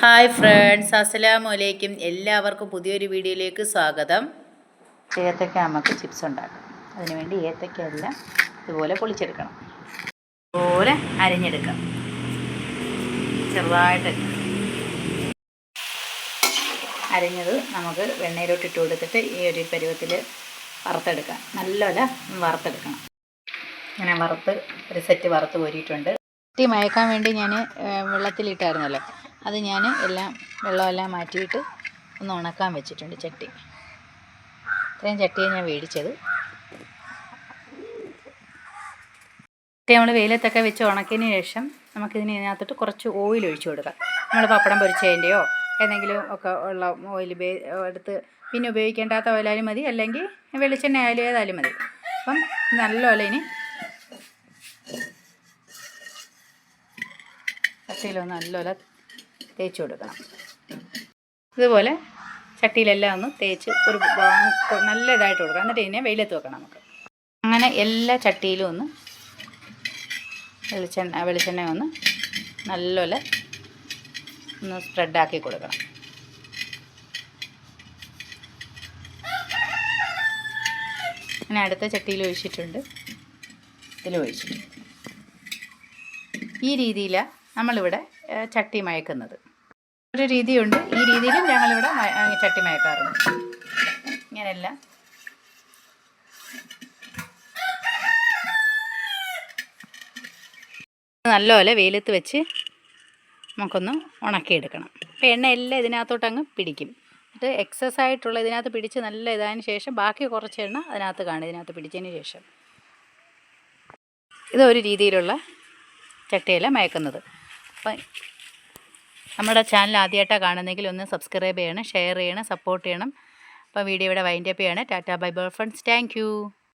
Hi friends അസ്സലാമു അലൈക്കും എല്ലാവർക്കും പുതിയൊരു വീഡിയോയിലേക്ക് സ്വാഗതം. ഏത്തക്ക നമുക്ക് ചിപ്സ് ഉണ്ടാക്കാം. അതിനുവേണ്ടി ഏത്തക്ക എല്ലാം ഇതുപോലെ പൊളിച്ചെടുക്കണം. ഇതുപോലെ അരിഞ്ഞെടുക്കാം. ചെറുതായിട്ട്. അരിഞ്ഞത് നമുക്ക് വെണ്ണയിലോട്ട് ഇട്ട് കൊടുത്തിട്ട് ഈ ഒരു പരുവത്തിൽ വറുത്തെടുക്കാം. നല്ലപോലെ വറുത്തെടുക്കണം. ഇങ്ങനെ വറുത്ത് ഒരു സെറ്റ് വറുത്ത് കോരിയിട്ടുണ്ട്. മയക്കാൻ വേണ്ടി ഞാൻ വെള്ളത്തിലിട്ടായിരുന്നല്ലോ. അത് ഞാൻ എല്ലാം വെള്ളമെല്ലാം മാറ്റിയിട്ട് ഒന്ന് ഉണക്കാൻ വെച്ചിട്ടുണ്ട് ചട്ടി. ഇത്രയും ചട്ടിയാണ് ഞാൻ മേടിച്ചത് ചട്ടി നമ്മൾ വെയിലത്തൊക്കെ വെച്ച് ഉണക്കിയതിന് ശേഷം നമുക്കിതിന് ഇതിനകത്തോട്ട് കുറച്ച് ഓയിൽ ഒഴിച്ചു കൊടുക്കാം. നമ്മൾ പപ്പടം പൊരിച്ചതിന്റെയോ ഏതെങ്കിലും ഒക്കെ ഉള്ള ഓയിൽ എടുത്ത് പിന്നെ ഉപയോഗിക്കേണ്ടാത്ത ഓയിലായാലും മതി അല്ലെങ്കിൽ വെളിച്ചെണ്ണ ആയാലും ഏതായാലും മതി. അപ്പം നല്ലപോലെ ഇനി ചട്ടിയിലൊന്ന് നല്ലപോലെ തേച്ച് കൊടുക്കണം. ഇതുപോലെ ചട്ടിയിലെല്ലാം ഒന്ന് തേച്ച് ഒരു നല്ല ഇതായിട്ട് കൊടുക്കണം. എന്നിട്ട് ഇതിനെ വെയിലത്ത് വെക്കണം നമുക്ക്. അങ്ങനെ എല്ലാ ചട്ടിയിലും ഒന്ന് വെളിച്ചെണ്ണ വെളിച്ചെണ്ണ ഒന്ന് നല്ലപോലെ ഒന്ന് സ്പ്രെഡാക്കി കൊടുക്കണം. അങ്ങനെ അടുത്ത ചട്ടിയിൽ ഒഴിച്ചിട്ടുണ്ട്. ഇതിൽ ഒഴിച്ചിട്ടുണ്ട്. ഈ രീതിയിലാണ് നമ്മളിവിടെ ചട്ടി മയക്കുന്നത്. ഒരു രീതിയുണ്ട്. ഈ രീതിയിലും ഞങ്ങളിവിടെ ചട്ടി മയക്കാറുണ്ട്. ഇങ്ങനെയല്ല. നല്ലപോലെ വെയിലത്ത് വെച്ച് നമുക്കൊന്ന് ഉണക്കിയെടുക്കണം. അപ്പോൾ എണ്ണ എല്ലാം ഇതിനകത്തോട്ട് അങ്ങ് പിടിക്കും. എന്നിട്ട് എക്സസ് ആയിട്ടുള്ള ഇതിനകത്ത് പിടിച്ച് നല്ല ഇതായതിന് ശേഷം ബാക്കി കുറച്ച് എണ്ണ അതിനകത്ത് കാണും. ഇതിനകത്ത് പിടിച്ചതിന് ശേഷം. ഇതൊരു രീതിയിലുള്ള ചട്ടിയല്ല മയക്കുന്നത്. അപ്പം നമ്മുടെ ചാനൽ ആദ്യമായിട്ടാണ് കാണുന്നെങ്കിൽ ഒന്ന് സബ്സ്ക്രൈബ് ചെയ്യണം ഷെയർ ചെയ്യണം സപ്പോർട്ട് ചെയ്യണം. അപ്പോൾ വീഡിയോ ഇവിടെ വൈൻഡപ്പ് ചെയ്യണം. Tata bye bye friends thank